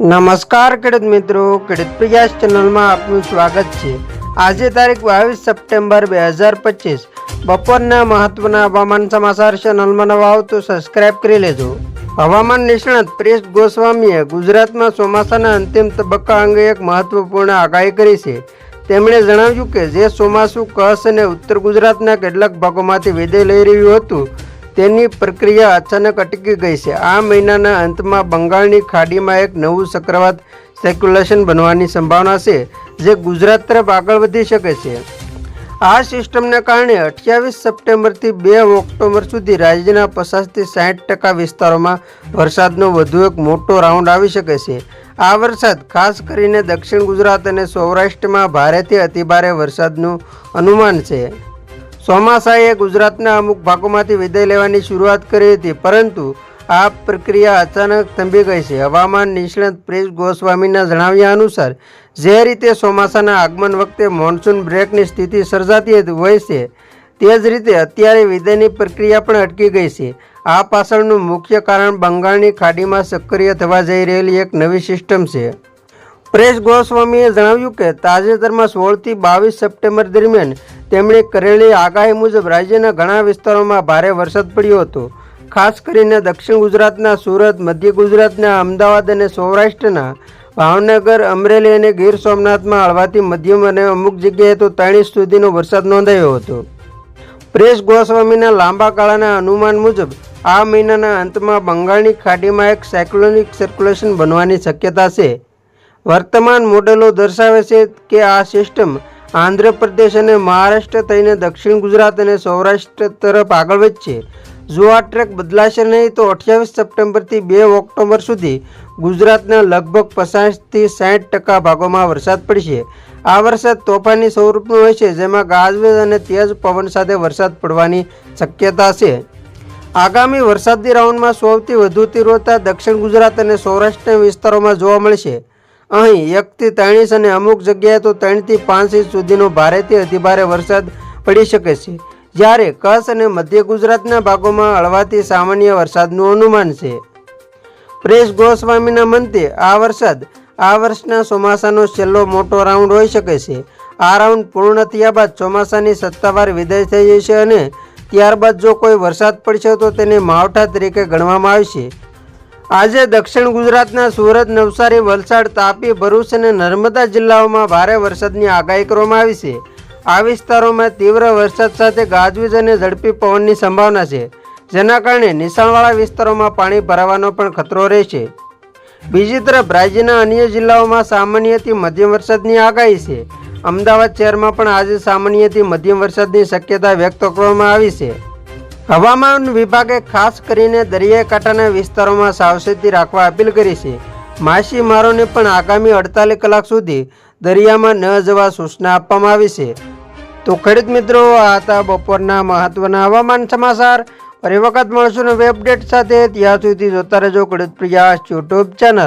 નમસ્કાર ખેડૂત મિત્રો, ખેડૂત પ્રયાસ ચેનલમાં આપનું સ્વાગત છે. આજે તારીખ બાવીસ સપ્ટેમ્બર બે હજાર પચીસ. બપોરના મહત્વના હવામાન સમાચાર ચેનલમાં નવા આવ તો સબસ્ક્રાઇબ કરી લેજો. હવામાન નિષ્ણાત પ્રેસ ગોસ્વામીએ ગુજરાતમાં ચોમાસાના અંતિમ તબક્કા અંગે એક મહત્વપૂર્ણ આગાહી કરી છે. તેમણે જણાવ્યું કે જે ચોમાસું કચ્છ અને ઉત્તર ગુજરાતના કેટલાક ભાગોમાંથી વિદાય લઈ રહ્યું હતું તેની પ્રક્રિયા અચાનક અટકી ગઈ છે. આ મહિનાના અંતમાં બંગાળની ખાડીમાં એક નવું ચક્રવાત સર્ક્યુલેશન બનવાની સંભાવના છે, જે ગુજરાત તરફ આગળ વધી શકે છે. આ સિસ્ટમને કારણે અઠ્યાવીસ સપ્ટેમ્બરથી બે ઓક્ટોબર સુધી રાજ્યના પચાસથી સાઠ ટકા વિસ્તારોમાં વરસાદનો વધુ એક મોટો રાઉન્ડ આવી શકે છે. આ વરસાદ ખાસ કરીને દક્ષિણ ગુજરાત અને સૌરાષ્ટ્રમાં ભારેથી અતિભારે વરસાદનું અનુમાન છે. ચોમાસાએ ગુજરાતના અમુક ભાગોમાંથી વિદાય લેવાની શરૂઆત કરી હતી, પરંતુ આ પ્રક્રિયા અચાનક થંભી ગઈ છે. હવામાન નિષ્ણાત પ્રેસ ગોસ્વામીના જણાવ્યા અનુસાર, જે રીતે ચોમાસાના આગમન વખતે મોન્સૂન બ્રેકની સ્થિતિ સર્જાતી હોય છે, તે જ રીતે અત્યારે વિદાયની પ્રક્રિયા પણ અટકી ગઈ છે. આ પાછળનું મુખ્ય કારણ બંગાળની ખાડીમાં સક્રિય થવા જઈ રહેલી એક નવી સિસ્ટમ છે. પ્રેસ ગોસ્વામીએ જણાવ્યું કે તાજેતરમાં સોળથી બાવીસ સપ્ટેમ્બર દરમિયાન તેમણે કરેલી આગાહી મુજબ રાજ્યના ઘણા વિસ્તારોમાં ભારે વરસાદ પડ્યો હતો. ખાસ કરીને દક્ષિણ ગુજરાતના સુરત, મધ્ય ગુજરાતના અમદાવાદ અને સૌરાષ્ટ્રના ભાવનગર, અમરેલી અને ગીર સોમનાથમાં હળવાથી મધ્યમ અને અમુક જગ્યાએ તો ત્રણ સુધીનો વરસાદ નોંધાયો હતો. પ્રેસ ગોસ્વામીના લાંબા ગાળાના અનુમાન મુજબ આ મહિનાના અંતમાં બંગાળની ખાડીમાં એક સાયક્લોનિક સર્ક્યુલેશન બનવાની શક્યતા છે. વર્તમાન મોડેલો દર્શાવે છે કે આ સિસ્ટમ આંધ્રપ્રદેશ અને મહારાષ્ટ્ર થઈને દક્ષિણ ગુજરાત અને સૌરાષ્ટ્ર તરફ આગળ વધશે. જો આ ટ્રેક બદલાશે નહીં, તો અઠ્યાવીસ સપ્ટેમ્બરથી બે ઓક્ટોબર સુધી ગુજરાતના લગભગ પચાસથી સાઠ ટકા ભાગોમાં વરસાદ પડશે. આ વરસાદ તોફાની સ્વરૂપનો હોય છે, જેમાં ગાજવીજ અને તેજ પવન સાથે વરસાદ પડવાની શક્યતા છે. આગામી વરસાદી રાઉન્ડમાં સૌથી વધુ તીવ્રતા દક્ષિણ ગુજરાત અને સૌરાષ્ટ્રના વિસ્તારોમાં જોવા મળશે. અહીં એકથી ત્રણ ઇંચ અને અમુક જગ્યાએ તો ત્રણથી પાંચ ઇંચ સુધીનો ભારેથી અતિભારે વરસાદ પડી શકે છે. જ્યારે કચ્છ અને મધ્ય ગુજરાતના ભાગોમાં હળવાથી સામાન્ય વરસાદનું અનુમાન છે. પ્રેસ ગોસ્વામીના મંતે આ વરસાદ આ વર્ષના ચોમાસાનો છેલ્લો મોટો રાઉન્ડ હોઈ શકે છે. આ રાઉન્ડ પૂર્ણ થયા બાદ ચોમાસાની સત્તાવાર વિદાય થઈ જશે અને ત્યારબાદ જો કોઈ વરસાદ પડશે તો તેને માવઠા તરીકે ગણવામાં આવશે. આજે દક્ષિણ ગુજરાતના સુરત, નવસારી, વલસાડ, તાપી, ભરૂચ અને નર્મદા જિલ્લાઓમાં ભારે વરસાદની આગાહી કરવામાં આવી છે. આ વિસ્તારોમાં તીવ્ર વરસાદ સાથે ગાજવીજ અને ઝડપી પવનની સંભાવના છે, જેના કારણે નિશાણવાળા વિસ્તારોમાં પાણી ભરાવાનો પણ ખતરો રહેશે. બીજી તરફ રાજ્યના અન્ય જિલ્લાઓમાં સામાન્યથી મધ્યમ વરસાદની આગાહી છે. અમદાવાદ શહેરમાં પણ આજે સામાન્યથી મધ્યમ વરસાદની શક્યતા વ્યક્ત કરવામાં આવી છે. હવામાન વિભાગે ખાસ કરીને દરિયાઈ કાંઠાના વિસ્તારોમાં સાવચેતી રાખવા અપીલ કરી છે. માછીમારોને પણ આગામી અડતાલીસ કલાક સુધી દરિયામાં ન જવા સૂચના આપવામાં આવી છે. તો ખેડૂત મિત્રો, આ હતા બપોરના મહત્વના હવામાન સમાચાર. ફરી વખત મળશું નવી અપડેટ સાથે. ત્યાં સુધી જોતા રહેજો ખેડૂત પ્રયાસ યુટ્યુબ ચેનલ.